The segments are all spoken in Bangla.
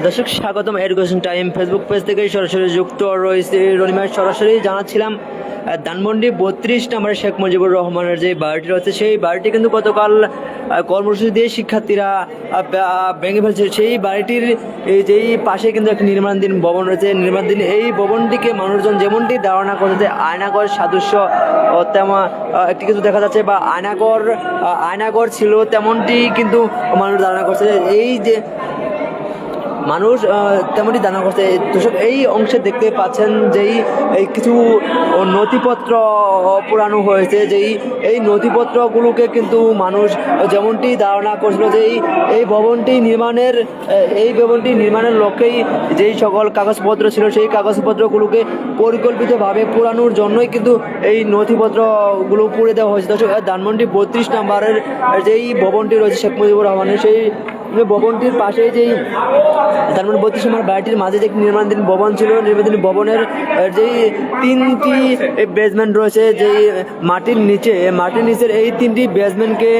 দর্শক, স্বাগতম এডুকেশন টাইম ফেসবুক পেজ থেকে সরাসরি যুক্ত রয়েছে রনিমায় সরাসরি জানাচ্ছিলাম ধানমন্ডি বত্রিশ নম্বরে শেখ মুজিবুর রহমানের যে বাড়িটি রয়েছে, সেই বাড়িটি কিন্তু গতকাল কর্মসূচি দিয়ে শিক্ষার্থীরা ভেঙে ফেলছে। সেই বাড়িটির যেই পাশে কিন্তু একটি নির্মাণাধীন ভবন রয়েছে। নির্মাণাধীন এই ভবনটিকে মানুষজন যেমনটি ধারণা করছে, আয়নাগর সাদৃশ্য তেমন একটি কিছু দেখা যাচ্ছে, বা আয়নাগর আয়নাগর ছিল, তেমনটি কিন্তু মানুষ ধারণা করছে। এই যে মানুষ তেমনই দানা করছে। দর্শক এই অংশে দেখতে পাচ্ছেন যেই এই কিছু নথিপত্র পুরানো হয়েছে যেই এই নথিপত্রগুলোকে কিন্তু মানুষ যেমনটি ধারণা করছিল যে এই এই ভবনটি নির্মাণের এই ভবনটি নির্মাণের লক্ষ্যেই যেই সকল কাগজপত্র ছিল, সেই কাগজপত্রগুলোকে পরিকল্পিতভাবে পুরানোর জন্যই কিন্তু এই নথিপত্রগুলো পুড়ে দেওয়া হয়েছে। দর্শক ধানমন্ডি বত্রিশ নাম্বারের যেই ভবনটি রয়েছে শেখ মুজিবুর রহমানের, সেই ভবনটির পাশে যেই, তার মানে বত্রিশ নম্বর বাড়িটির মাঝে যে নির্মাণাধীন ভবন ছিল, নির্মাণাধীন ভবনের যেই তিনটি বেসমেন্ট রয়েছে, যেই মাটির নিচে মাটির নিচের এই তিনটি বেসমেন্টকে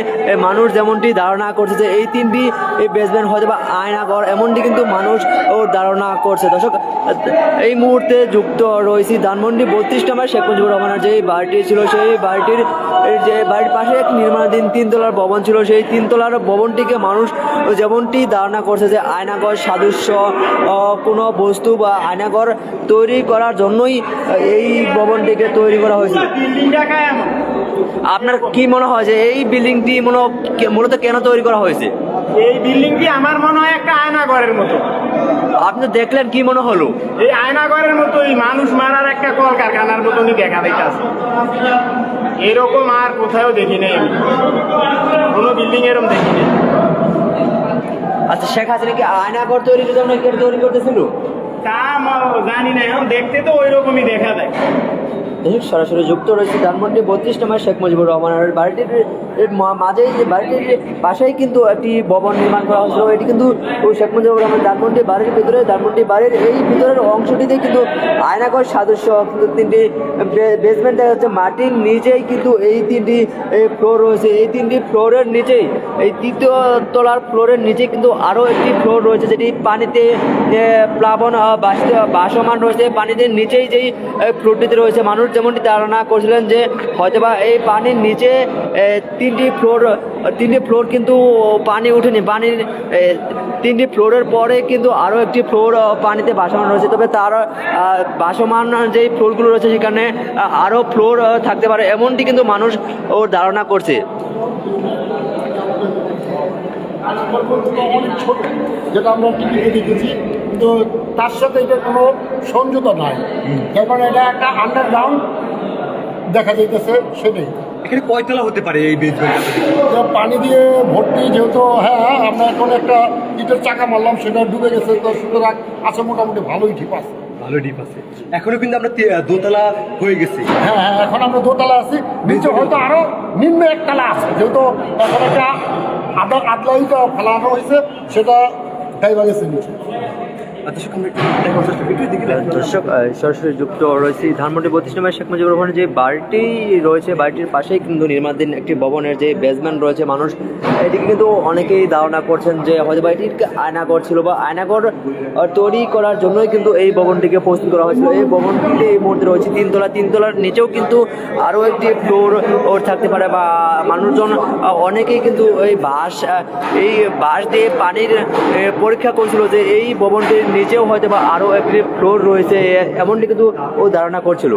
মানুষ যেমনটি ধারণা করছে যে এই তিনটি, এই বেসমেন্ট হয়তো বা আয়নাঘর এমনটি কিন্তু মানুষ ও ধারণা করছে। দর্শক, এই মুহূর্তে যুক্ত রয়েছি ধানমন্ডি বত্রিশ নম্বর শেখ মুজিবুর রহমানের যে বাড়িটি ছিল, সেই বাড়িটির যে বাড়ির পাশে এক নির্মাণাধীন তিনতলার ভবন ছিল, সেই তিনতলার ভবনটিকে মানুষ যেমনটি ধারণা করছে যে আয়নাঘর সাদৃশ্য কোনো বস্তু বা আয়নাঘর তৈরি করার জন্যই এই ভবনটিকে তৈরি করা হয়েছে। আপনার কি মনে হয় যে এই বিল্ডিংটি মনে মূলত কেন তৈরি করা হয়েছে? এই বিল্ডিংটি আমার মনে হয় একটা আয়নাঘরের মতো। আপনি দেখলেন কি মনে হলো? এই আয়নাঘরের মতোই মানুষ মারার একটা কলকারখানার মতনই দেখা দিতেছে এরকম আর কোথাও দেখি নাই কোনো বিল্ডিং এরকম দেখি নাই। শেখ হাসিনা কি আয়নাঘর তৈরির জন্য তৈরি করতেছিল? তা জানি না এখন দেখতে তো ওই রকমই দেখা যায়। সরাসরি যুক্ত রয়েছে ধানমন্ডি বত্রিশ নম্বর শেখ মুজিবুর রহমানের বাড়িটির এর মাঝেই যে বাড়িটির পাশেই কিন্তু একটি ভবন নির্মাণ করা হয়েছিল, এটি কিন্তু শেখ মুজিবুর রহমান ধানমন্ডি বাড়ির ভিতরে, ধানমন্ডি বাড়ির এই ভিতরের অংশটিতে কিন্তু আয়নাঘর সাদৃশ্য, কিন্তু তিনটি বেসমেন্ট দেখা যাচ্ছে। মাটির নিচেই কিন্তু এই তিনটি ফ্লোর রয়েছে। এই তিনটি ফ্লোরের নিচেই, এই তৃতীয় তলার ফ্লোরের নিচে কিন্তু আরও একটি ফ্লোর রয়েছে, যেটি পানিতে প্লাবন ভাসমান রয়েছে। পানিতে নিচেই যেই ফ্লোরটিতে রয়েছে মানুষ, যেমনটি ধারণা করছিলেন যে হয়তোবা এই পানির নিচে তিনটি ফ্লোর তিনটি ফ্লোর কিন্তু পানি উঠেনি। পানির তিনটি ফ্লোরের পরে কিন্তু আরও একটি ফ্লোর পানিতে ভাসমান রয়েছে। তবে তার ভাসমান যেই ফ্লোরগুলো রয়েছে সেখানে আরও ফ্লোর থাকতে পারে। এমনটি কিন্তু মানুষ ওর ধারণা করছে। যেটা আমরা টিভিতে দেখেছি। কিন্তু তার সাথে এটা কোনো সংযুক্ত নাই এখন এটা একটা আন্ডারগ্রাউন্ড দেখা যাইতেছে সেটাই। এখানে কয়তলা হতে পারে এই বেসমেন্ট পানি দিয়ে ভর্তি যেহেতু হ্যাঁ আমরা এখন একটা ইটের চাকা মারলাম সেটা ডুবে গেছে তো সুতরাং আছে মোটামুটি ভালোই ঠিক আছে। ভালো ডিপ আছে। এখনও কিন্তু আমরা দোতলা হয়ে গেছি। হ্যাঁ হ্যাঁ এখন আমরা দোতলা আছি। নিচে হয়তো আরও নিম্ন একতলা আছে যেহেতু এখন একটা আদা আদলাইটা ফেলানো হয়েছে সেটা ড্রাইভার গেছে নিচে দর্শক সরাসরি যুক্ত রয়েছে ধানমন্ডি বত্রিশ নম্বর শেখ মুজিবুর রহমানের যে বাড়িটি রয়েছে বাড়িটির পাশেই কিন্তু নির্মাণাধীন একটি ভবনের যে বেসমেন্ট রয়েছে মানুষ এদিকে কিন্তু অনেকেই ধারণা করছেন যে হয়তো বা এটি আয়নাগর ছিল বা আয়নাগর তৈরি করার জন্যই কিন্তু এই ভবনটিকে প্রস্তুত করা হয়েছিল। এই ভবনটিতে এই মুহূর্তে রয়েছে তিনতলা তিনতলার নিচেও কিন্তু আরও একটি ফ্লোর ওর থাকতে পারে বা মানুষজন অনেকেই কিন্তু এই আহ, এই বাঁশ দিয়ে পানির পরীক্ষা করছিল যে এই ভবনটির নিচেও হয়তো বা আরও একটি ফ্লোর রয়েছে এমনটি কিন্তু ও ধারণা করছিল।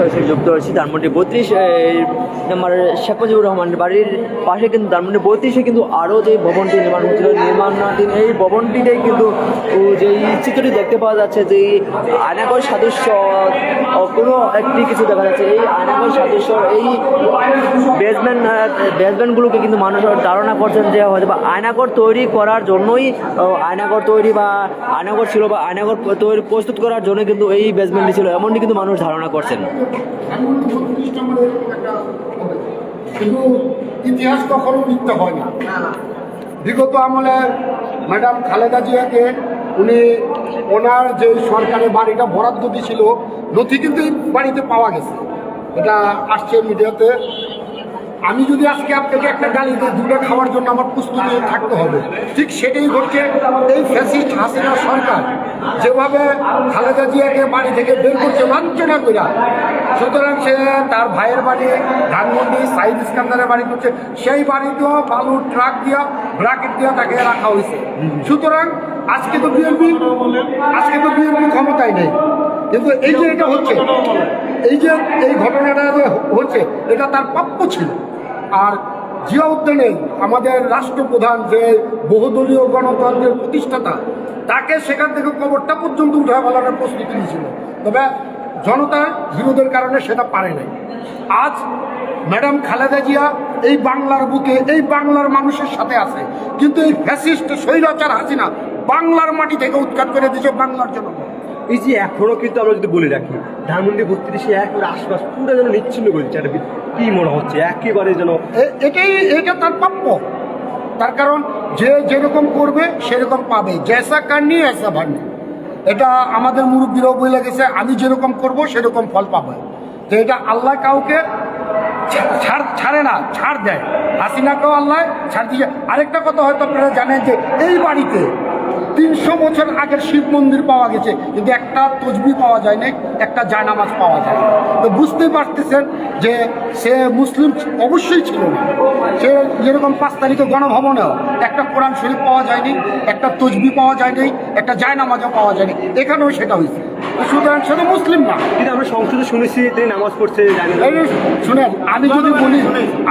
সরাসরি যুক্ত রয়েছে ধানমন্ডি বত্রিশ আমার শেখ মুজিবুর রহমানের বাড়ির পাশে কিন্তু ধানমন্ডি বত্রিশে কিন্তু আরও যে ভবনটি নির্মাণ হচ্ছিল নির্মাণাধীন এই ভবনটিতেই কিন্তু ও যে চিত্রটি দেখতে পাওয়া যাচ্ছে যে আয়নাগর সাদৃশ্য কোনো একটি কিছু দেখা যাচ্ছে, এই আয়নাগর সাদৃশ্য, এই বেসমেন্ট বেসমেন্টগুলোকে কিন্তু মানুষ ধারণা করছেন যে হয়তো বা আয়নাগর তৈরি করার জন্যই আয়নাগর তৈরি বা আয়নাগর ছিল বা আয়নাগর তৈরি প্রস্তুত করার জন্য কিন্তু এই বেসমেন্টটি ছিল, এমনটি কিন্তু মানুষ ধারণা করছেন। কিন্তু ইতিহাস কখনো লিখতে হয় না বিগত আমলে ম্যাডাম খালেদা জিয়াকে উনি ওনার যে সরকারের বাড়িটা বরাদ্দ দিয়েছিল নথি কিন্তু বাড়িতে পাওয়া গেছে। এটা আসছে মিডিয়াতে। আমি যদি আজকে আপনাকে একটা গালি দিই, দুটো খাওয়ার জন্য আমার প্রস্তুতি থাকতে হবে। ঠিক সেটাই ঘটছে এই ফ্যাসিস্ট হাসিনা সরকার। যেভাবে খালেদা জিয়াকে বাড়ি থেকে বের করছে লাঞ্ছনা কইরা, সুতরাং সে তার ভাইয়ের বাড়ি, ধানমন্ডি, সাইদ ইস্কান্দারের বাড়ি করছে, সেই বাড়িতেও বালু ট্রাক দিয়া, ব্রাকেট দিয়া তাকে রাখা হয়েছে সুতরাং আজকে তো বিএনপি, আজকে তো বিএনপি ক্ষমতায় নেই। কিন্তু এই যে এটা হচ্ছে, এই যে এই ঘটনাটা হচ্ছে, এটা তার প্রাপ্য ছিল। আর জিয়া উদ্দিনে আমাদের রাষ্ট্রপ্রধান যে বহুদলীয় গণতন্ত্রের প্রতিষ্ঠাতা, তাকে সেখান থেকে কবরটা পর্যন্ত উঠে ফেলানোর প্রস্তুতি নিয়েছিল। তবে জনতার বিরোধের কারণে সেটা পারে নাই। আজ ম্যাডাম খালেদা জিয়া এই বাংলার বুকে, এই বাংলার মানুষের সাথে আছে। কিন্তু এই ফ্যাসিস্ট স্বৈরাচার হাসিনা বাংলার মাটি থেকে উৎখাত করে দিয়েছে বাংলার জনগণ। এই যে এখনও কিন্তু আমরা যদি বলে রাখি, ধানমন্ডি সে একেবারে আশপাশ পুরো যেন নিচ্ছিন্ন করছে, একটা কি মনে হচ্ছে, একেবারে যেন এটাই এটা তার প্রাপ্য। তার কারণ যে যেরকম করবে, সেরকম পাবে। জ্যাসা কান্নি, এসা ভান্নি এটা আমাদের মুরব্বীরাও বলে গেছে, আমি যেরকম করব, সেরকম ফল পাবে। তো এটা আল্লাহ কাউকে ছাড়, ছাড়ে না, ছাড় দেয়। হাসিনাকেও আল্লাহ ছাড় দিয়ে আরেকটা কথা হয়তো আপনারা জানেন যে, এই বাড়িতে তিনশো বছর আগের শিব মন্দির পাওয়া গেছে কিন্তু একটা তসবি পাওয়া যায় না একটা জায়নামাজ পাওয়া যায় না। তো বুঝতে পারতেছেন যে সে মুসলিম অবশ্যই ছিল না। সে যেরকম পাঁচ তারিখে গণভবনেও একটা কোরআন শরীফ পাওয়া যায়নি একটা তসবি পাওয়া যায়নি একটা জায়নামাজও পাওয়া যায়নি এখানেও সেটা হয়েছে। সুতরাং সে তো মুসলিম না। কিন্তু আমরা সংসদে শুনেছি তিনি নামাজ পড়ছে শুনেন আমি যদি বলি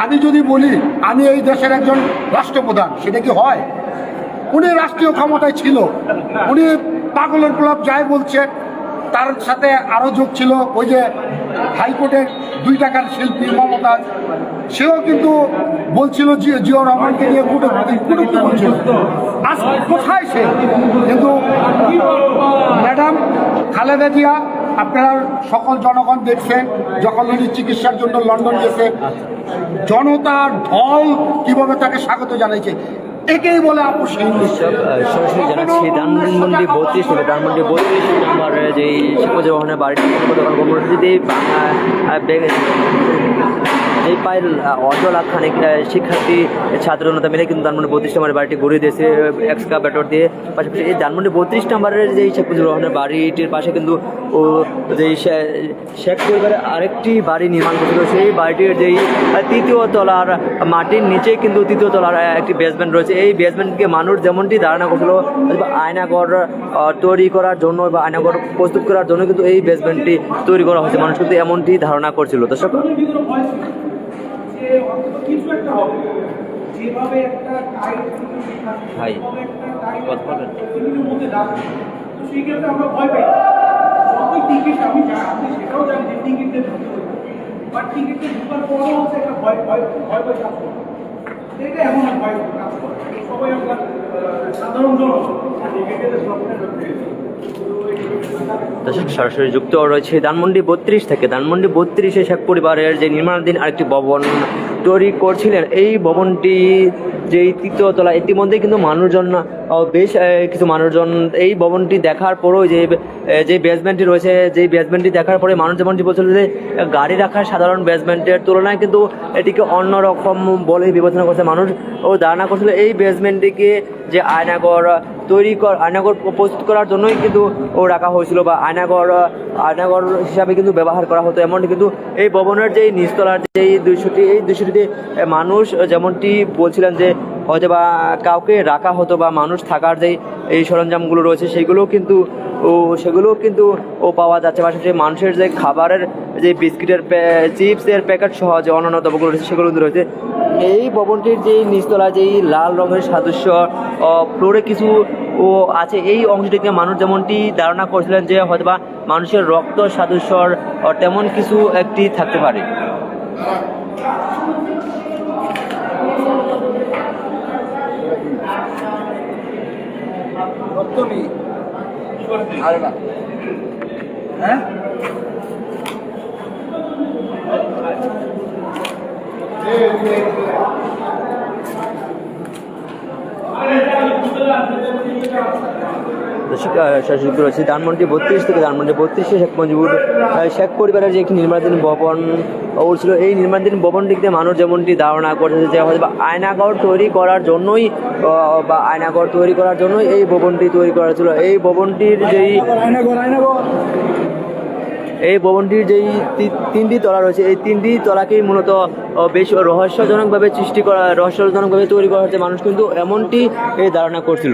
আমি যদি বলি আমি এই দেশের একজন রাষ্ট্রপ্রধান সেটা কি হয়? উনি রাষ্ট্রীয় ক্ষমতায় ছিল। উনি পাগলের গোলাপ যাই বলছে, তার সাথে আরও যোগ ছিল। ওই যে হাইকোর্টের দুই টাকার শিল্পী মমতাজ সেও কিন্তু বলছিল জিও রহমানকে নিয়ে কুটুক্তি বলছিল আজ কোথায় সে? কিন্তু ম্যাডাম খালেদা জিয়া, আপনারা সকল জনগণ দেখছেন, যখন উনি চিকিৎসার জন্য লন্ডন গেছে, জনতার ঢল কীভাবে তাকে স্বাগত জানাইছে? একেই বলে আহ, সরাসরি জানাচ্ছি ধানমন্ডি বত্রিশ থেকে ধানমন্ডি বত্রিশ নম্বর যে বাড়িটি কর্মসূচিতে এই পায়ের অজল খানিক শিক্ষার্থী ছাত্র জনতা মিলে কিন্তু ধানমন্ডি বত্রিশ নম্বরের বাড়িটি ঘুরিয়ে দিয়েছে এক্সকাভেটর দিয়ে। পাশাপাশি এই ধানমন্ডি বত্রিশ নম্বরের যে শেখপুজুর রহমানের বাড়িটির পাশে কিন্তু, ও, যে শে- শেখ পরিবারের আরেকটি বাড়ি নির্মাণ করেছিল। সেই বাড়িটির যেই তৃতীয় তলার মাটির নিচে কিন্তু তৃতীয় তলার একটি বেসমেন্ট রয়েছে। এই বেসমেন্টকে মানুষ যেমনটি ধারণা করছিল আয়নাঘর তৈরি করার জন্য বা আয়নাঘর প্রস্তুত করার জন্য কিন্তু এই বেসমেন্টটি তৈরি করা হয়েছে। মানুষ কিন্তু এমনটি ধারণা করছিল। দর্শক যে অন্তত কিছু একটা হবে। যেভাবে একটা টাইট ভাই, কথা বলেন। মধ্যে রাখবে তো সেই ক্ষেত্রে আমরা ভয় পাই। যতই টিকিট আমি জানি আপনি সেটাও জানি যে টিকিটে ঢুকতে হবে বাট টিকিটে ঢুকার পরও হচ্ছে একটা ভয় ভয় ভয় ভয় কাজ করে এটা এমন ভয় কাজ করে। সবাই আমরা সাধারণ জনগণ টিকিটের স্বপ্নে ঢুকতে দর্শক সরাসরি যুক্ত রয়েছে। ধানমন্ডি বত্রিশ থেকে ধানমন্ডি বত্রিশে শেখ পরিবারের যে নির্মাণাধীন আরেকটি ভবন তৈরি করছিলেন, এই ভবনটি যেই তৃতীয় তলা ইতিমধ্যে কিন্তু মানুষজন বেশ কিছু মানুষজন, এই ভবনটি দেখার পরেও যে যে বেসমেন্টটি রয়েছে যেই বেসমেন্টটি দেখার পরে মানুষ যেমনটি বলছিল যে গাড়ি রাখার সাধারণ বেসমেন্টের তুলনায় কিন্তু এটিকে অন্যরকম বলে বিবেচনা করছে মানুষ। ও ধারণা করছিল এই বেসমেন্টটিকে যে আয়নাগর তৈরি কর, আয়নাগর প্রস্তুত করার জন্যই কিন্তু ও রাখা হয়েছিল বা আয়নাগর আয়নাগর হিসাবে কিন্তু ব্যবহার করা হতো। এমনটি কিন্তু এই ভবনের যেই নিচতলার যেই দৃশ্যটি, এই দৃশ্যটিতে মানুষ যেমনটি বলছিলেন যে হয়তো বা কাউকে রাখা হতো বা মানুষ থাকার যেই এই সরঞ্জামগুলো রয়েছে, সেগুলোও কিন্তু, ও সেগুলোও কিন্তু ও পাওয়া যাচ্ছে। পাশাপাশি মানুষের যে খাবারের যে বিস্কিটের চিপসের প্যাকেট সহ যে অন্যান্য দ্রব্যগুলো রয়েছে, সেগুলো কিন্তু রয়েছে। এই ভবনটির যেই নিচতলা যেই লাল রঙের সাদৃশ্য ফ্লোরে কিছু ও আছে। এই অংশটিকে মানুষ যেমনটি ধারণা করছিলেন যে হয়তোবা মানুষের রক্ত সাদৃশ্যর তেমন কিছু একটি থাকতে পারে। তুমি আরে না হ্যাঁ Yeah, yeah, yeah. রয়েছে ধানমন্ডি বত্রিশ থেকে ধানমন্ডি বত্রিশে শেখ মুজিবুর শেখ পরিবারের যে একটি নির্মাণাধীন ভবন ছিল এই নির্মাণাধীন ভবনটিতে মানুষ যেমনটি ধারণা করতেছে যে হয়তো আয়নাঘর তৈরি করার জন্যই বা আয়নাঘর তৈরি করার জন্যই এই ভবনটি তৈরি করা ছিল এই ভবনটির যেই এই ভবনটির যেই তিনটি তলা রয়েছে এই তিনটি তলাকেই মূলত বেশ রহস্যজনকভাবে সৃষ্টি করা রহস্যজনকভাবে তৈরি করা হচ্ছে মানুষ কিন্তু এমনটি এই ধারণা করছিল।